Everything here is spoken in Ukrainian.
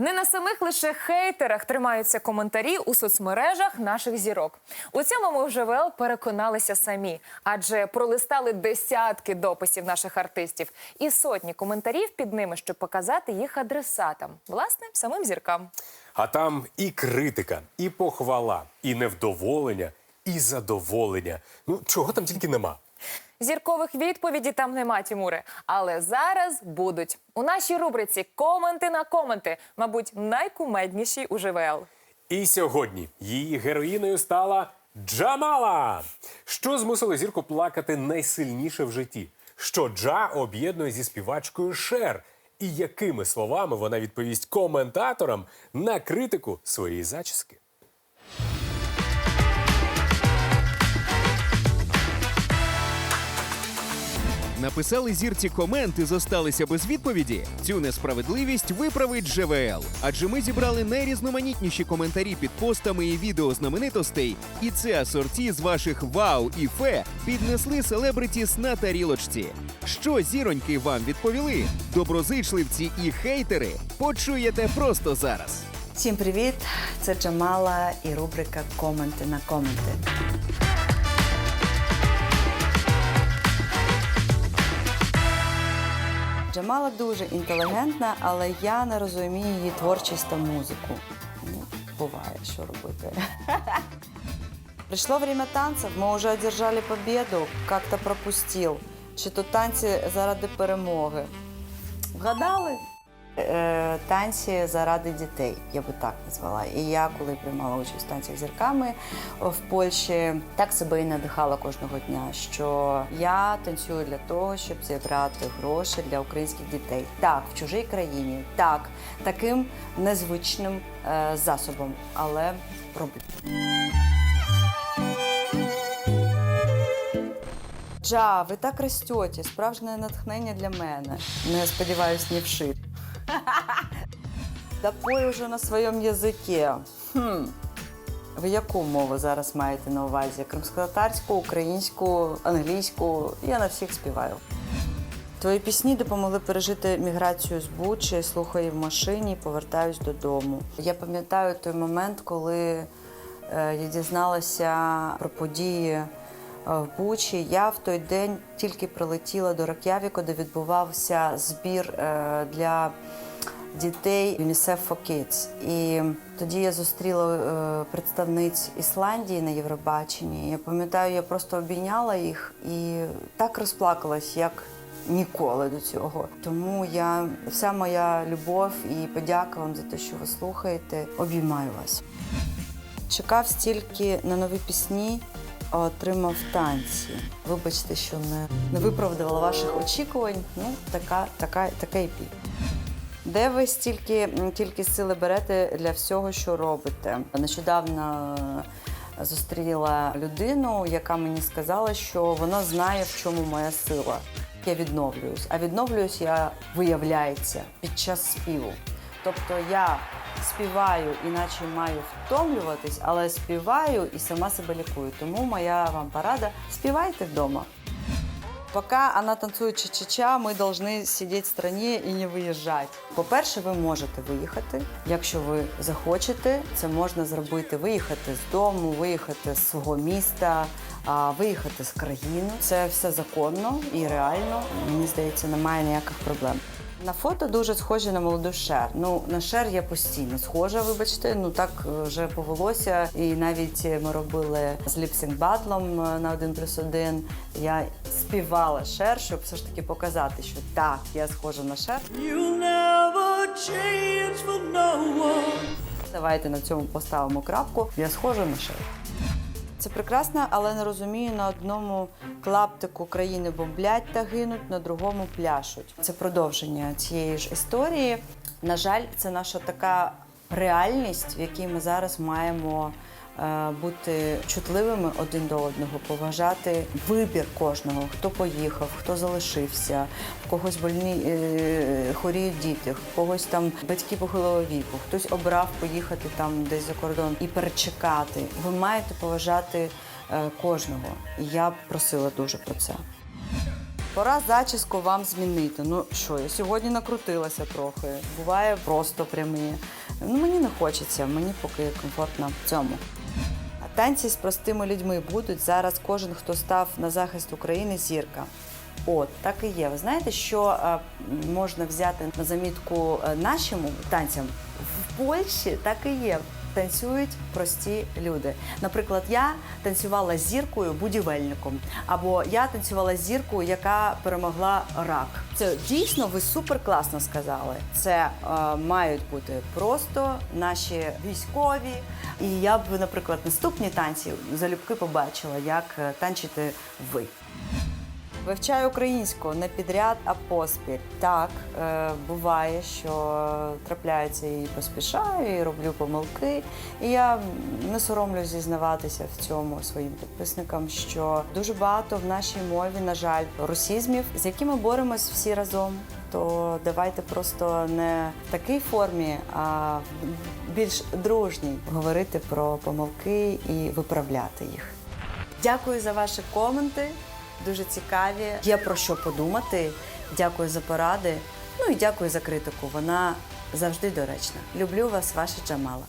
Не на самих лише хейтерах тримаються коментарі у соцмережах наших зірок. У цьому ми вже вел переконалися самі, адже пролистали десятки дописів наших артистів і сотні коментарів під ними, щоб показати їх адресатам, власне, самим зіркам. А там і критика, і похвала, і невдоволення, і задоволення. Ну чого там тільки нема. Зіркових відповідей там нема, Тімуре. Але зараз будуть у нашій рубриці коменти на коменти, мабуть, найкумедніші у ЖВЛ. І сьогодні її героїною стала Джамала. Що змусило зірку плакати найсильніше в житті? Що Джа об'єднує зі співачкою Шер? І якими словами вона відповість коментаторам на критику своєї зачіски? Написали зірці комент і зосталися без відповіді. Цю несправедливість виправить ЖВЛ. Адже ми зібрали найрізноманітніші коментарі під постами і відео знаменитостей. І це асорті з ваших вау і фе піднесли селебритіс на тарілочці. Що зіроньки вам відповіли? Доброзичливці і хейтери почуєте просто зараз. Всім привіт! Це Джамала і рубрика Коменти на коменти. Джамала дуже інтелігентна, але я не розумію її творчість та музику. Ну, буває, що робити. Пришло время танцев, ми вже одержали победу, как-то пропустив. Чи то танці заради перемоги? Вгадали? Е, танці заради дітей, я би так назвала. І я, коли приймала участь в танцях зірками в Польщі, так себе і надихала кожного дня, що я танцюю для того, щоб зібрати гроші для українських дітей. Так, в чужій країні, так, таким незвичним е, засобом, але роблю. Джа, ви так ростете, справжнє натхнення для мене. Не сподіваюсь, не вшит. Да пой уже на своєму язикі. Хм. Ви яку мову зараз маєте на увазі? Кримськотатарську, українську, англійську? Я на всіх співаю. Твої пісні допомогли пережити міграцію з Бучі, слухаю в машині, повертаюсь додому. Я пам'ятаю той момент, коли е, я дізналася про події е, в Бучі. Я в той день тільки прилетіла до Рак'явіку, де відбувався збір е, для дітей UNICEF for Kids. І тоді я зустріла е, представниць Ісландії на Євробаченні. Я пам'ятаю, я просто обійняла їх і так розплакалась, як ніколи до цього. Тому я вся моя любов і подяка вам за те, що ви слухаєте. Обіймаю вас. Чекав стільки на нові пісні, отримав танці. Вибачте, що не, не виправдала ваших очікувань. Ну, така, така, таке і пі. Де ви стільки тільки сили берете для всього, що робите? Нещодавно е, зустріла людину, яка мені сказала, що вона знає, в чому моя сила. Я відновлююсь. А відновлююсь я, виявляється, під час співу. Тобто я співаю, іначе маю втомлюватись, але співаю і сама себе лікую. Тому моя вам порада співайте вдома. Пока она танцует ча-ча-ча, ми повинні сидіти в стране і не виїжджати. По-перше, ви можете виїхати. Якщо ви захочете, це можна зробити. Виїхати з дому, виїхати з свого міста, виїхати з країни. Це все законно і реально. Мені здається, немає ніяких проблем. На фото дуже схожі на молоду Шер. Ну, на Шер я постійно схожа, вибачте. Ну так е, вже повелося. І навіть ми робили з ліпсінг батлом на один плюс один. Я співала Шер, щоб все ж таки показати, що так, я схожа на Шер. You'll never change for no one. Давайте на цьому поставимо крапку. Я схожа на Шер. Це прекрасно, але не розумію, на одному клаптику країни бомблять та гинуть, на другому пляшуть. Це продовження цієї ж історії. На жаль, це наша така реальність, в якій ми зараз маємо бути чутливими один до одного, поважати вибір кожного, хто поїхав, хто залишився, в когось больні е, хворіють діти, в когось там батьки похилого віку, хтось обрав поїхати там десь за кордон і перечекати. Ви маєте поважати е, кожного. Я просила дуже про це. Пора зачіску вам змінити. Ну що, я сьогодні накрутилася трохи. Буває просто прямі. Ну мені не хочеться, мені поки комфортно в цьому. Танці з простими людьми будуть. Зараз кожен, хто став на захист України, зірка. От, так і є. Ви знаєте, що е, можна взяти на замітку е, нашим танцям? В Польщі так і є. Танцюють прості люди. Наприклад, я танцювала з зіркою будівельником, або я танцювала з зіркою, яка перемогла рак. Це дійсно ви супер класно сказали. Це е, мають бути просто наші військові. І я б, наприклад, наступні танці залюбки побачила, як е, танчите ви. Вивчаю українську не підряд, а поспіль. Так, е, буває, що трапляється і поспішаю, і роблю помилки. І я не соромлюсь зізнаватися в цьому своїм підписникам, що дуже багато в нашій мові, на жаль, русізмів, з якими боремось всі разом. То давайте просто не в такій формі, а більш дружній говорити про помилки і виправляти їх. Дякую за ваші коменти. Дуже цікаві. Є про що подумати. Дякую за поради. Ну і дякую за критику. Вона завжди доречна. Люблю вас, ваша Джамала.